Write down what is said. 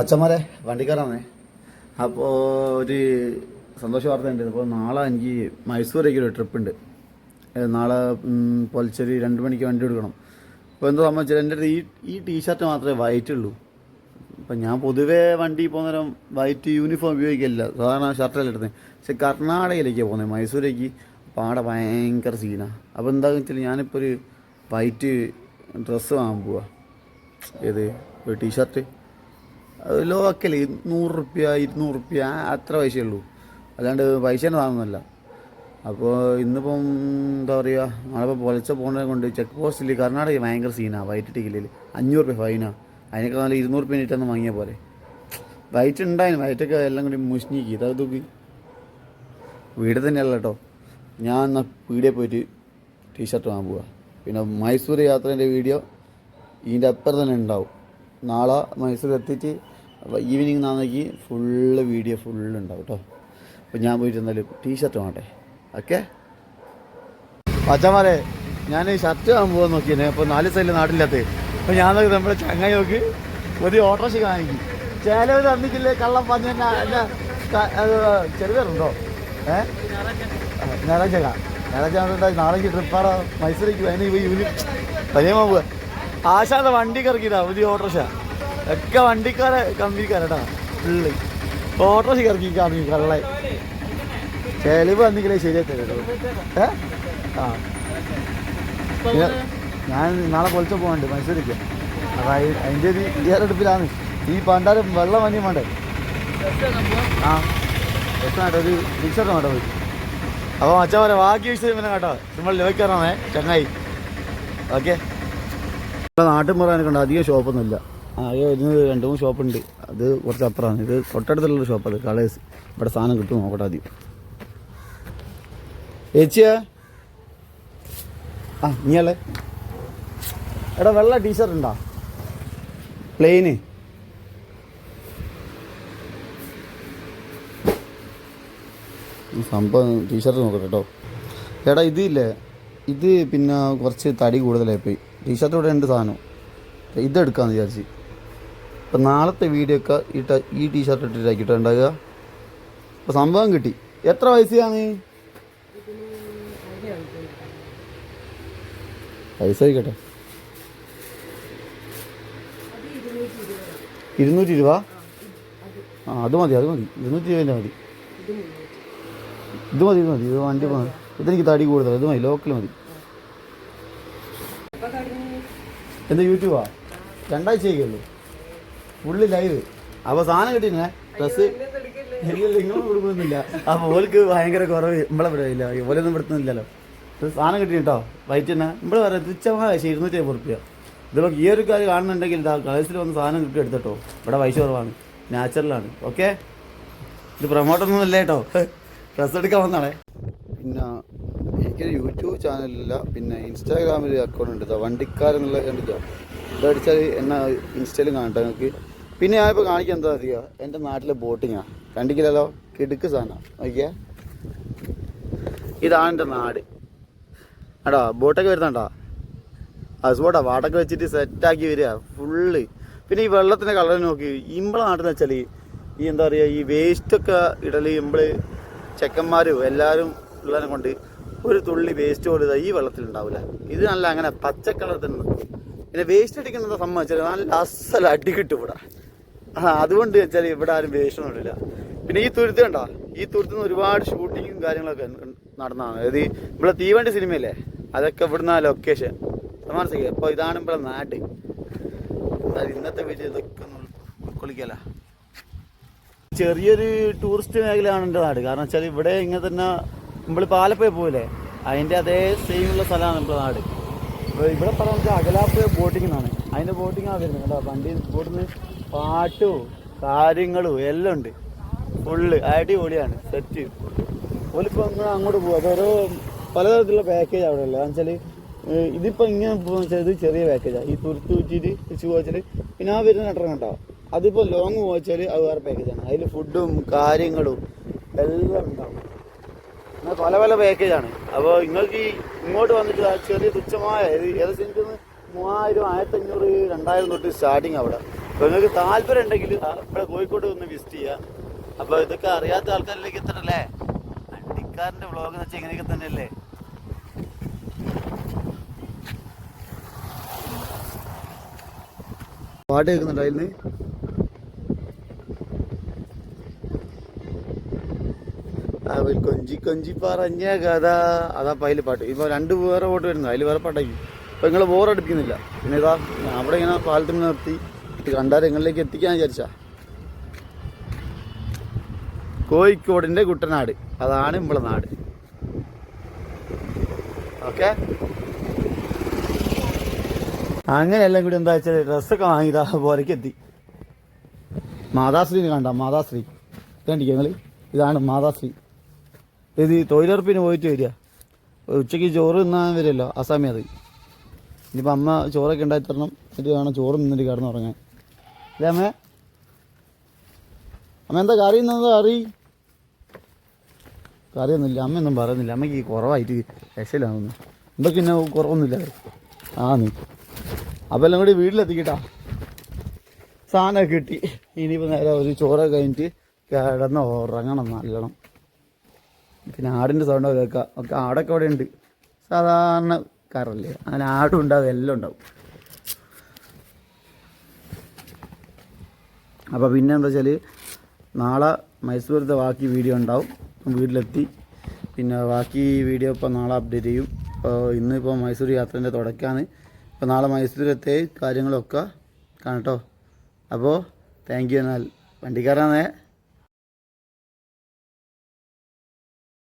അച്ഛന്മാരെ വണ്ടിക്കാരാണേ. അപ്പോൾ ഒരു സന്തോഷ വാർത്ത ഉണ്ട് അപ്പോൾ നാളെ എനിക്ക് മൈസൂരേക്ക് ഒരു ട്രിപ്പ് ഉണ്ട്. നാളെ പൊലിച്ചൊരു രണ്ട് മണിക്ക് വണ്ടി എടുക്കണം അപ്പോൾ എന്താ സംബന്ധിച്ചാൽ എന്റെ അടുത്ത് ഈ ഈ ടീഷർട്ട് മാത്രമേ വൈറ്റ് ഉള്ളൂ. അപ്പം ഞാൻ പൊതുവേ വണ്ടി പോകുന്നേരം വൈറ്റ് യൂണിഫോം ഉപയോഗിക്കില്ല സാധാരണ ഷർട്ടല്ല എടുത്തത് പക്ഷെ കർണാടകയിലേക്ക് പോകുന്നത് മൈസൂരേക്ക്. അപ്പോൾ അവിടെ ഭയങ്കര സീനാണ് അപ്പോൾ എന്താണെന്ന് വെച്ചാൽ ഞാനിപ്പോൾ ഒരു വൈറ്റ് ഡ്രസ്സ് വാങ്ങാൻ പോവാ. ഏത്? ഒരു ടീഷർട്ട് ലോക്കൽ ഇരുന്നൂറ് റുപ്യ അത്ര പൈസയേ ഉള്ളൂ അല്ലാണ്ട് പൈസേന്റെ സാധനമൊന്നുമല്ല അപ്പോൾ ഇന്നിപ്പം എന്താ പറയുക നമ്മളിപ്പോൾ പൊലച്ച പോകുന്നത് കൊണ്ട് ചെക്ക് പോസ്റ്റിൽ കർണാടക ഭയങ്കര സീനാണ് വൈറ്റ് ടിക്കറ്റിൽ അഞ്ഞൂറ് റുപ്യ ഫൈനാണ് അതിനൊക്കെ നല്ല ഇരുന്നൂറ് റുപ്യ നീട്ടൊന്ന് വാങ്ങിയ പോലെ വൈറ്റ് ഉണ്ടായിരുന്നു വൈറ്റൊക്കെ എല്ലാം കൂടി മുഷ്ണിക്ക് ഇതാ തൂക്കി വീട് തന്നെയല്ല കേട്ടോ. ഞാൻ എന്നാൽ പീടിയെ പോയിട്ട് ടീഷർട്ട് വാങ്ങാൻ പോവാ. പിന്നെ മൈസൂർ യാത്രേന്റെ വീഡിയോ ഇതിന്റെ അപ്പുറം തന്നെ ഉണ്ടാവും. നാളെ മൈസൂർ എത്തിയിട്ട് ഈവനിങ് നാന്നേക്ക് ഫുള്ള് വീഡിയോ ഫുള്ള് ഉണ്ടാവും കേട്ടോ അപ്പോൾ ഞാൻ പോയിട്ട് എന്തായാലും ടീഷർട്ട് വേണ്ടേ ഓക്കെ പച്ചമാരെ ഞാൻ ഷർട്ട് വാങ്ങാൻ പോകാൻ നോക്കിയേ. അപ്പോൾ നാല് സൈഡിൽ നാട്ടില്ലാത്ത. അപ്പോൾ ഞാൻ നോക്കി നമ്മുടെ ചങ്ങായി നോക്കി. ഒരു ഓട്ടോറിക്ഷ കാണിക്കും ചേലവ് തന്നിക്കില്ലേ കള്ളം പറഞ്ഞ ചെറുപേരുണ്ടോ ഏ? ഞായറാഴ്ച ഞായറാഴ്ച നാളേക്ക് ട്രിപ്പാറോ മൈസൂരേക്ക് അതിന് പോയി യൂനി പനിയമ്മ പോവുക ആശാന്റെ വണ്ടി ഇറക്കിയതാ പുതിയ ഓട്ടോറിക്ഷ. ഒക്കെ വണ്ടിക്കാരെ കമ്പിക്കാരട്ടാ ഫുള്ള്. ഓട്ടോ കറക്കി കാണി കള്ളെ ചെലവ് വന്നിക്കില്ലേ ശരിയായി തരോ ഏ? ആ. ഞാൻ നാളെ പൊളിച്ച പോകണ്ട് മനസ്സിലേക്ക് അപ്പം അതിന്റെ ഒരു ഇയറെടുപ്പിലാണ് ഈ പണ്ടാരം വെള്ളം വന്നി വേണ്ടേ? ആ. എത്ര ഒരു ടീഷർട്ട് വേണ്ട പോയി? അപ്പോൾ പറയാം ബാക്കി വിഷയം പിന്നെ കേട്ടോ. നമ്മൾ ലോയിക്കാറാണേ ചങ്ങായി. ഓക്കെ. നാട്ടിൻ പറയാനൊക്കെ ഉണ്ട് അധികം ഷോപ്പൊന്നുമില്ല ആകെ വരുന്നത് രണ്ട് മൂന്ന് ഷോപ്പുണ്ട്. അത് കുറച്ച് അപ്പുറമാണ് ഇത് തൊട്ടടുത്തുള്ള അത് കളേഴ്സ് ഇവിടെ സാധനം കിട്ടും. നോക്കട്ടെ ആദ്യം. ചേച്ചിയാ? ആ നീയല്ലേ എടാ വെള്ള ടീഷർട്ട് ഉണ്ടോ? പ്ലെയിന്. സംഭവം ടീഷർട്ട് നോക്കട്ടെ കേട്ടോ. എടാ ഇതില്ലേ ഇത് പിന്നെ കുറച്ച് തടി കൂടുതലായി പോയി ടീഷർട്ട് ഇവിടെ ഉണ്ട് സാധനം ഇതെടുക്കാന്ന് വിചാരിച്ച്. അപ്പം നാളത്തെ വീഡിയോ ഒക്കെ ഈ ട- ഈ ടീഷർട്ട് ഇട്ടിട്ടാക്കിട്ടോ ഉണ്ടാകുക അപ്പോൾ സംഭവം കിട്ടി. എത്ര പൈസയാണ് പൈസ ആയിക്കട്ടെ ഇരുന്നൂറ്റി രൂപ ആ അത് മതി അത് മതി. ഇരുന്നൂറ്റി രൂപ മതി. ഇത് മതി ഇത് മതി. ഇത് വണ്ടി മതി. ഇതെനിക്ക് തടി കൂടുതൽ ഇത് മതി. ലോക്കൽ മതി. എന്താ യൂട്യൂബാ? രണ്ടാഴ്ച ആയിക്കുള്ളൂ ഫുള്ള് ലൈവ്. അപ്പോൾ സാധനം കിട്ടിയില്ല ഡ്രസ്സ് ഇല്ല കൊടുക്കുന്നില്ല. അപ്പോൾ ഓൾക്ക് ഭയങ്കര കുറവ്. നമ്മളെ ഇല്ല. ഓലൊന്നും പെടുത്തുന്നില്ലല്ലോ സാധനം കിട്ടി കേട്ടോ. വൈറ്റ് തന്നെ. നമ്മൾ പറയാം തുച്ഛമായ ഇരുന്നൂറ്റി അമ്പത് റുപ്യ ഇതിപ്പോൾ ഈ ഒരു കാര്യം കാണുന്നുണ്ടെങ്കിൽ ഇതാ കളേഴ്സിൽ വന്ന് സാധനം കിട്ടി എടുത്തോ ഇവിടെ പൈസ കുറവാണ്. നാച്ചുറലാണ് ഓക്കെ ഇത് പ്രൊമോട്ടൊന്നും അല്ല കേട്ടോ. ഡ്രസ്സ് എടുക്കാൻ വന്നാണേ പിന്നെ എനിക്കൊരു യൂട്യൂബ് ചാനലില്ല പിന്നെ ഇൻസ്റ്റാഗ്രാമിൽ അക്കൗണ്ട് ഉണ്ട് വണ്ടിക്കാരെന്നുള്ള കണ്ടിട്ടോ? ഇതടിച്ചാൽ എന്നെ ഇൻസ്റ്റയിലും കാണട്ടെ നിങ്ങൾക്ക് പിന്നെ ഞാനിപ്പോൾ കാണിക്കാൻ എന്താ അറിയുക എന്റെ നാട്ടിലെ ബോട്ടിങ്ങാണ് കണ്ടിക്കില്ലല്ലോ? കിടുക്ക് സാധനം. നോക്കിയാ. ഇതാണ് എന്റെ നാട്. എടാ ബോട്ടൊക്കെ വരുന്നുണ്ടോ? ഹൗസ് ബോട്ടാ വാട്ടൊക്കെ വെച്ചിട്ട് സെറ്റാക്കി വരിക. ഫുള്ള്. പിന്നെ ഈ വെള്ളത്തിന്റെ കളർ നോക്കി. ഇമ്പളെ നാട്ടിൽ വെച്ചാൽ ഈ എന്താ പറയുക ഈ വേസ്റ്റൊക്കെ ഇടൽ ഇമ്പൾ ചെക്കന്മാരും എല്ലാവരും ഉള്ളതിനെ കൊണ്ട് ഒരു തുള്ളി വേസ്റ്റ് പോലെ ഈ ഈ വെള്ളത്തിലുണ്ടാവില്ല ഇത് നല്ല അങ്ങനെ പച്ച കളർ തന്നെ. പിന്നെ വേസ്റ്റ് അടിക്കുന്നത് സംബന്ധിച്ചാൽ നല്ല അസൽ അടി കിട്ടും ഇവിടെ. അതുകൊണ്ട് വെച്ചാൽ ഇവിടെ ആരും വേസ്റ്റ് ഒന്നും ഇടില്ല. പിന്നെ ഈ തുരുത്ത് കണ്ടോ? ഈ തുരുത്തുനിന്ന് ഒരുപാട് ഷൂട്ടിങ്ങും കാര്യങ്ങളൊക്കെ നടന്നതാണ്. അതായത് ഇവിടെ തീവണ്ടി സിനിമയല്ലേ? അതൊക്കെ ഇവിടുന്ന് ആ ലൊക്കേഷൻ മനസ്സിലാക്കി അപ്പോൾ ഇതാണ് ഇവിടെ നാട്. ഇന്നത്തെ വീട്ടിൽ ഇതൊക്കെ ഉൾക്കൊള്ളിക്കല. ചെറിയൊരു ടൂറിസ്റ്റ് മേഖലയാണ് എന്റെ നാട്. കാരണം വെച്ചാൽ ഇവിടെ ഇങ്ങനെ തന്നെ നമ്മൾ പാലപ്പുഴ പോകില്ലേ അതിന്റെ അതേ സെയിം ഉള്ള സ്ഥലമാണ് നമ്മുടെ നാട്. ഇവിടെ പറഞ്ഞാൽ അകലാപ്പ് ബോട്ടിംഗ് എന്നാണ് അതിന്റെ ആ വരുന്നത്. കേട്ടോ വണ്ടി ബോട്ടിൽ നിന്ന് പാട്ടും കാര്യങ്ങളും എല്ലാം ഉണ്ട്. ഫുള്ള് അടിപൊളിയാണ്. സെറ്റ് ഓലിപ്പോൾ ഇങ്ങനെ അങ്ങോട്ട് പോകും അതൊരു പലതരത്തിലുള്ള പാക്കേജ് അവിടെ ഉള്ളത്. എന്ന് വെച്ചാൽ ഇതിപ്പോൾ ഇങ്ങനെ പോകുന്ന ഇത് ചെറിയ പാക്കേജാണ് ഈ തുരുത്ത് ഊറ്റിയിട്ട് തിരിച്ച് പോകാച്ചാൽ പിന്നെ ആ വരുന്ന ഘട്ടം കണ്ടോ? അതിപ്പോൾ ലോങ് പോകാച്ചാൽ അത് വേറെ പാക്കേജാണ് അതിൽ ഫുഡും കാര്യങ്ങളും എല്ലാം ഉണ്ടാവും. പല പല പാക്കേജാണ് അപ്പോൾ നിങ്ങൾക്ക് ഈ ഇങ്ങോട്ട് വന്നിട്ട് ചെറിയ തുച്ഛമായ ഏകദേശം എനിക്കൊന്ന് മൂവായിരം ആയിരത്തഞ്ഞൂറ് രണ്ടായിരം തൊട്ട് സ്റ്റാർട്ടിങ് അവിടെ. അപ്പോൾ നിങ്ങൾക്ക് താല്പര്യം ഉണ്ടെങ്കിൽ ഇവിടെ കോഴിക്കോട് ഒന്ന് വിസിറ്റ് ചെയ്യാം. അപ്പോൾ ഇതൊക്കെ അറിയാത്ത ആൾക്കാരിലേക്ക് എത്തണല്ലേ? വണ്ടിക്കാരന്റെ വ്ളോഗ് എന്ന് വെച്ചാൽ ഇങ്ങനെയൊക്കെ തന്നെയല്ലേ? പാട്ട് കേൾക്കുന്നുണ്ടോ അവൻ കൊഞ്ചി കൊഞ്ചി പറഞ്ഞ കഥ. അതാ പൈൽ പാട്ട്. ഇപ്പൊ രണ്ട് വേറെ വോട്ട് വരുന്നു അതിൽ വേറെ പാട്ടായി. ഇപ്പൊ നിങ്ങൾ ബോറടിപ്പിക്കുന്നില്ല പിന്നെ ഇതാ അവിടെ ഇങ്ങനെ പാലത്തിൽ നിർത്തി. കണ്ടാൽ നിങ്ങളിലേക്ക് എത്തിക്കാൻ വിചാരിച്ച. കോഴിക്കോടിന്റെ കുട്ടനാട്. അതാണ് നമ്മളെ നാട്. ഓക്കെ? അങ്ങനെ എല്ലാം കൂടി എന്താ വെച്ചാൽ ഡ്രസ്സൊക്കെ വാങ്ങിയതാ പോരയ്ക്ക് എത്തി. മാതാശ്രീനെ കണ്ട മാതാശ്രീ. കണ്ടിരിക്കുക നിങ്ങൾ ഇതാണ് മാതാശ്രീ. ഇത് ഈ തൊഴിലുറപ്പിന് പോയിട്ട് വരിക. ഉച്ചയ്ക്ക് ചോറ് തിന്നാൻ വരുമല്ലോ ആ സമയത്ത് ഇനിയിപ്പോൾ അമ്മ ചോറൊക്കെ ഉണ്ടാക്കി തരണം എന്നിട്ട് വേണം ചോറ് നിന്നിട്ട് കിടന്ന് ഉറങ്ങാൻ. അല്ലേ അമ്മേ? അമ്മ എന്താ കറി എന്നത് കറി? കറിയൊന്നുമില്ല അമ്മയൊന്നും പറയുന്നില്ല. അമ്മയ്ക്ക് കുറവായിട്ട് രക്ഷയിലാവുന്നു എന്തൊക്കെ പിന്നെ കുറവൊന്നുമില്ല. ആ നീ അപ്പോൾ എല്ലാം കൂടി വീട്ടിലെത്തിക്കട്ടാ. സാധനമൊക്കെ കിട്ടി. ഇനിയിപ്പോൾ നേരെ ഒരു ചോറൊക്കെ കഴിഞ്ഞിട്ട് കിടന്ന് ഉറങ്ങണം നല്ലോണം. പിന്നെ ആടിന്റെ സൗണ്ട് കേൾക്കാം ഒക്കെ ആടൊക്കെ അവിടെ ഉണ്ട്. സാധാരണ കാറല്ലേ അങ്ങനെ ആടും ഉണ്ടാവും എല്ലാം ഉണ്ടാവും. അപ്പോൾ പിന്നെ എന്താ വെച്ചാൽ നാളെ മൈസൂരത്തെ ബാക്കി വീഡിയോ ഉണ്ടാവും. വീട്ടിലെത്തി. പിന്നെ ബാക്കി വീഡിയോ ഇപ്പോൾ നാളെ അപ്ഡേറ്റ് ചെയ്യും. ഇപ്പോൾ ഇന്നിപ്പോൾ മൈസൂർ യാത്രേന്റെ തുടക്കമാണ് ഇപ്പോൾ നാളെ മൈസൂരത്തെ കാര്യങ്ങളൊക്കെ കാണട്ടോ. അപ്പോൾ താങ്ക് യു എന്നാൽ. വണ്ടിക്കാരാണേ